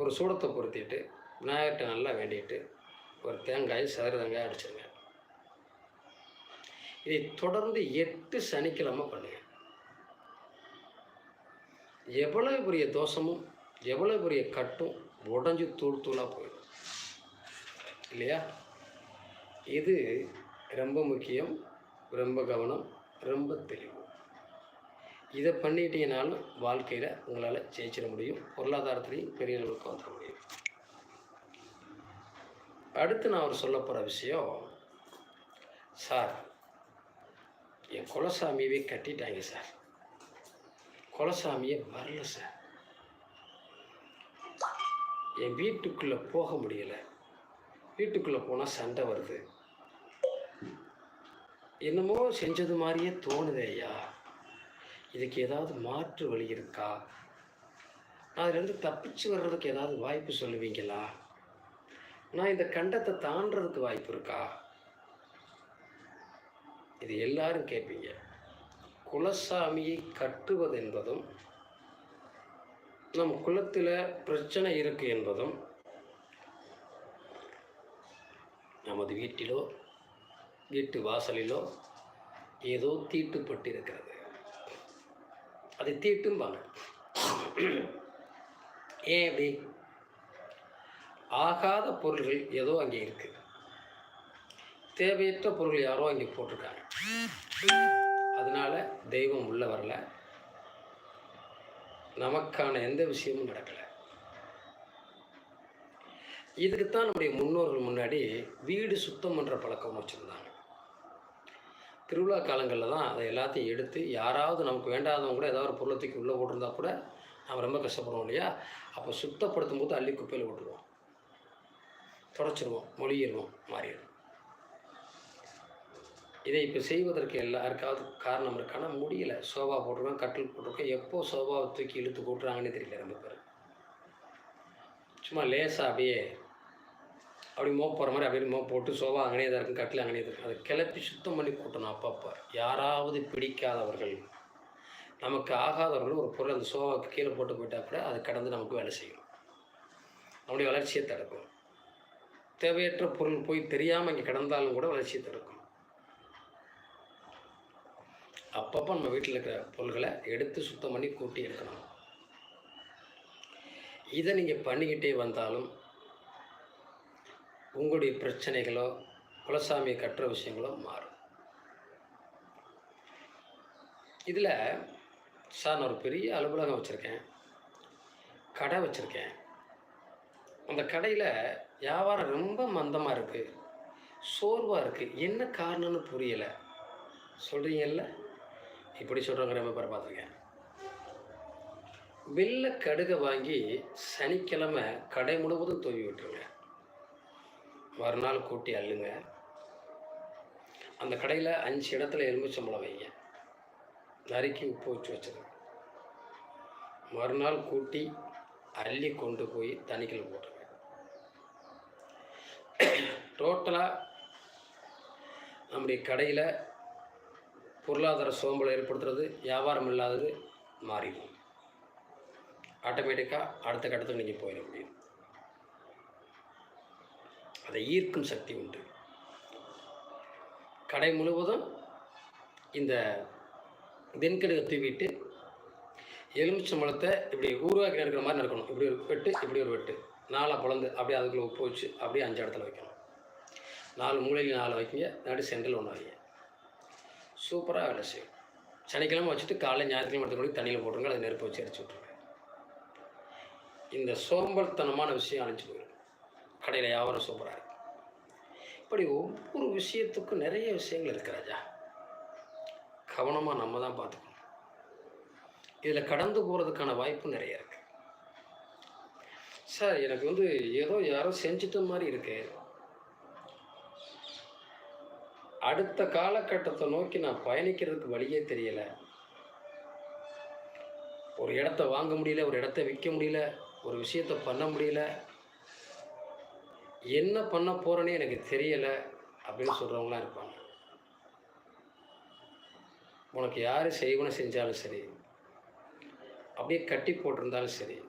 ஒரு சூடத்தை பொருத்திட்டு விநாயகர்கிட்ட நல்லா வேண்டிட்டு ஒரு தேங்காய் சதுர தேங்காய் அடிச்சிருங்க. இதை தொடர்ந்து எட்டு சனிக்கிழமை பண்ணுங்க. எவ்வளவு பெரிய தோஷமும் எவ்வளவு பெரிய கட்டும் உடஞ்சி தூள் தூளாக போயிடும். இல்லையா? இது ரொம்ப முக்கியம் ரொம்ப கவனம் ரொம்ப தெளிவு. இதை பண்ணிட்டீங்கனாலும் வாழ்க்கையில் உங்களால் ஜெயிச்சிட முடியும். பொருளாதாரத்துலேயும் பெரிய அளவுக்கு வந்துட முடியும். அடுத்து நான் அவர் சொல்ல போகிற விஷயம் சார் என் குலசாமியவே கட்டிட்டாங்க சார். குலசாமியே வரல சார். என் வீட்டுக்குள்ளே போக முடியலை. வீட்டுக்குள்ளே போனால் சண்டை வருது. என்னமோ செஞ்சது மாதிரியே தோணுதே ஐயா. இதுக்கு ஏதாவது மாற்று வழி இருக்கா? நான் அதுலேருந்து தப்பிச்சு வர்றதுக்கு ஏதாவது வாய்ப்பு சொல்லுவீங்களா? நான் இந்த கண்டத்தை தாண்டறதுக்கு வாய்ப்பு இருக்கா? இது எல்லாரும் கேட்பீங்க. குலசாமியை கட்டுவது என்பதும் நம் குலத்தில் பிரச்சனை இருக்கு என்பதும் நமது வீட்டிலோ வீட்டு வாசலிலோ ஏதோ தீட்டுப்பட்டிருக்கிறது. அது தீட்டும்பாங்க. ஏன் அப்படி ஆகாத பொருள்கள் ஏதோ அங்கே இருக்குது தேவையற்ற பொருள் யாரோ அங்கே போட்டிருக்காங்க. அதனால தெய்வம் உள்ள வரல. நமக்கான எந்த விஷயமும் நடக்கலை. இதுக்குத்தான் நம்முடைய முன்னோர்கள் முன்னாடி வீடு சுத்தம் பண்ணுற பழக்கம் வச்சுருந்தாங்க. திருவிழா காலங்களில் தான் அதை எல்லாத்தையும் எடுத்து யாராவது நமக்கு வேண்டாதவங்க கூட ஏதாவது ஒரு பொருளை தூக்கி உள்ளே போட்டிருந்தா கூட நம்ம ரொம்ப கஷ்டப்படுவோம் இல்லையா? அப்போ சுத்தப்படுத்தும் போது அள்ளி குப்பையில் விட்டுருவோம் தொடச்சிருவோம் மொழியிடுவோம் மாறிடுவோம். இதை இப்போ செய்வதற்கு எல்லாருக்காவது காரணம் இருக்கானா? முடியல. சோபா போட்டிருக்கோம் கட்டில் போட்டிருக்கோம். எப்போ சோபாவை தூக்கி இழுத்து போட்டுறாங்கன்னு தெரியல ரொம்ப பேர். சும்மா லேசாக அப்படியே அப்படி மோப் போகிற மாதிரி அப்படியே மோப் போட்டு சோபா அங்கனே தான் இருக்கும் கட்டில் அங்கனே தான் இருக்கும். அதை கிளப்பி சுத்தம் பண்ணி கூட்டணும் அப்பப்போ. யாராவது பிடிக்காதவர்கள் நமக்கு ஆகாதவர்கள் ஒரு பொருள் அந்த சோவாவுக்கு கீழே போட்டு போயிட்டால் கூட அது கடந்து நமக்கு வேலை செய்யும். நம்முடைய வளர்ச்சியை தடுக்கும். தேவையற்ற பொருள் போய் தெரியாமல் இங்கே கிடந்தாலும் கூட வளர்ச்சியை தடுக்கும். அப்பப்போ நம்ம வீட்டில் இருக்கிற பொருள்களை எடுத்து சுத்தம் பண்ணி கூட்டி எடுக்கணும். இதை நீங்கள் பண்ணிக்கிட்டே வந்தாலும் உங்களுடைய பிரச்சனைகளோ குலசாமியை கட்டுற விஷயங்களோ மாறும். இதில் சார் நான் ஒரு பெரிய அலுவலகம் வச்சுருக்கேன். கடை வச்சுருக்கேன். அந்த கடையில் வியாபாரம் ரொம்ப மந்தமாக இருக்குது சோர்வாக இருக்குது என்ன காரணம்னு புரியலை. சொல்கிறீங்கல்ல இப்படி சொல்கிறவங்க ரொம்ப பேர் பார்த்துருக்கேன். வெள்ளை கடுகை வாங்கி சனிக்கிழமை கடை முழுவதும் தூவி விட்டுருங்க மறுநாள் கூட்டி அள்ளுங்க. அந்த கடையில் அஞ்சு இடத்துல எலுமிச்சம்பழம் வைங்க. நறுக்கி உப்பு வச்சு வச்சுருங்க மறுநாள் கூட்டி அள்ளி கொண்டு போய் தண்ணிக்குள்ள போட்டுருங்க. டோட்டலாக நம்முடைய கடையில் பொருளாதார சோம்பலை ஏற்படுத்துறது வியாபாரம் இல்லாதது மாறிடும். ஆட்டோமேட்டிக்காக அடுத்த கட்டத்துக்கு நீங்கள் போயிட முடியும். அதை ஈர்க்கும் சக்தி உண்டு. கடை முழுவதும் இந்த தென்கடுகை தூவிட்டு எலுமிச்சம்பழத்தை இப்படி உருவாக்கி நடக்கிற மாதிரி நடக்கணும். இப்படி ஒரு வெட்டு இப்படி ஒரு வெட்டு. நாலாக பிளந்து அப்படியே அதுக்குள்ளே உப்பு வச்சு அப்படியே அஞ்சு இடத்துல வைக்கணும். நாலு மூலையில் நாலு வைக்கிங்க. நடு சென்டரில் ஒன்று வைங்க. சூப்பராக வேலை செய்யும். சனிக்கிழமை வச்சுட்டு காலைல ஞாயிற்றுக்கிழமை எடுத்து கொண்டு தண்ணியில் போட்டுருங்க. அதை நெருப்பு வச்சு எரிச்சு விட்ருங்க இந்த சோம்பல்தனமான விஷயம் அழிஞ்சு போயிடும் கடையில் வியாபாரம் சூப்பராக இருக்குது இப்படி ஒவ்வொரு விஷயத்துக்கும் நிறைய விஷயங்கள் இருக்குது ராஜா. கவனமாக நம்ம தான் பார்த்துக்கணும். இதில் கடந்து போகிறதுக்கான வாய்ப்பு நிறைய இருக்கு. சார் எனக்கு வந்து ஏதோ யாரோ செஞ்சிட்ட மாதிரி இருக்கு. அடுத்த காலகட்டத்தை நோக்கி நான் பயணிக்கிறதுக்கு வழியே தெரியலை. ஒரு இடத்த வாங்க முடியல ஒரு இடத்த விற்க முடியல ஒரு விஷயத்த பண்ண முடியல என்ன பண்ண போகிறேனே எனக்கு தெரியலை அப்படின்னு சொல்கிறவங்களாம் இருப்பாங்க. உனக்கு யார் செய்வனை செஞ்சாலும் சரி அப்படியே கட்டி போட்டிருந்தாலும் சரி